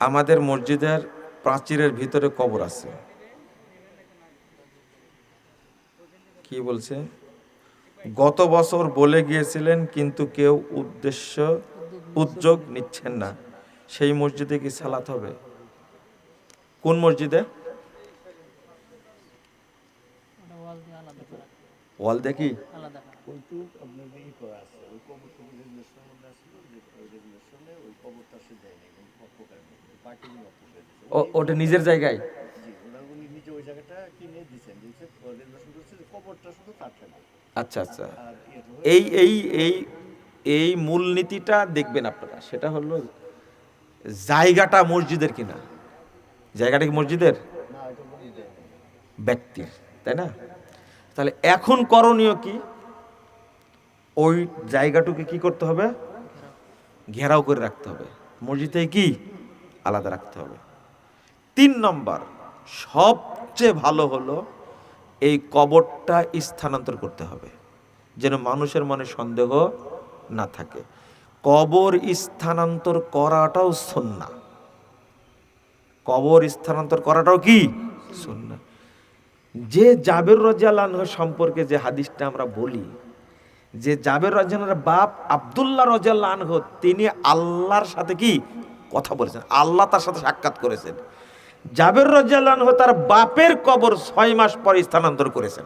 আমাদের মসজিদের প্রাচীরের ভিতরে কবর আছে। কি বলছে? গত বছর বলে গিয়েছিলেন কিন্তু কেউ উদ্দেশ্য উদ্যোগ নিচ্ছেন না। সেই মসজিদে কি সালাত হবে? কোন মসজিদে? ওটা ওয়াল দিয়ে আলাদা করা। ওয়াল দেখি আলাদা শুধু তার ঠেলা। আচ্ছা আচ্ছা। এই এই এই এই মূলনীতিটা দেখবেন আপনারা সেটা হলো জায়গাটা মসজিদের কিনা। জায়গাটা কি মসজিদের? ব্যক্তির তাই না? তাহলে এখন করণীয় কি? ওই জায়গাটুকে কি করতে হবে? ঘেরাও করে রাখতে হবে। মসজিদে কি? আলাদা রাখতে হবে। তিন নম্বর, সবচেয়ে ভালো হলো এই কবরটা স্থানান্তর করতে হবে, যেন মানুষের মনে সন্দেহ না থাকে। কবর স্থানান্তর করাটাও সন্না কবর স্থানান্তর করাটাও কি? সন্না যে জাবের রাজিয়াল্লাহ সম্পর্কে যে হাদিসটা আমরা বলি, যে জাবের রাজিয়ালের বাপ আবদুল্লাহ রাজিয়াল্লাহ তিনি আল্লাহর সাথে কি? কথা বলেছেন। আল্লাহ তার সাথে সাক্ষাৎ করেছেন। জাবের রাজিয়াল্লাহ তার বাপের কবর ছয় মাস পরে স্থানান্তর করেছেন।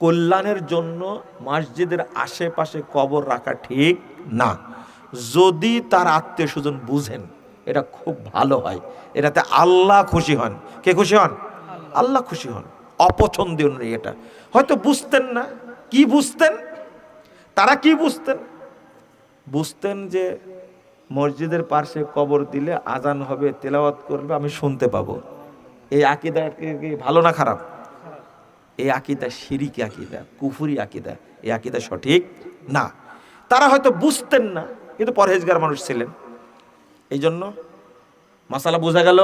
কল্যাণের জন্য মসজিদের আশেপাশে কবর রাখা ঠিক না। যদি তার আত্মীয় স্বজন বুঝেন, এটা খুব ভালো হয়। এটাতে আল্লাহ খুশি হন। কে খুশি হন? আল্লাহ খুশি হন। অপছন্দীয় নয় এটা। হয়তো বুঝতেন না। কি বুঝতেন? তারা কি বুঝতেন? বুঝতেন যে মসজিদের পাশে কবর দিলে আজান হবে, তেলাওয়াত করবে, আমি শুনতে পাবো। এই আকিদা ভালো না খারাপ? এই আকিদা শিরিক আকিদা, কুফুরি আকিদা, এই আকিদা সঠিক না। তারা হয়তো বুঝতেন না, কিন্তু পরহেজগার মানুষ ছিলেন। এই জন্য মশালা বোঝা গেল?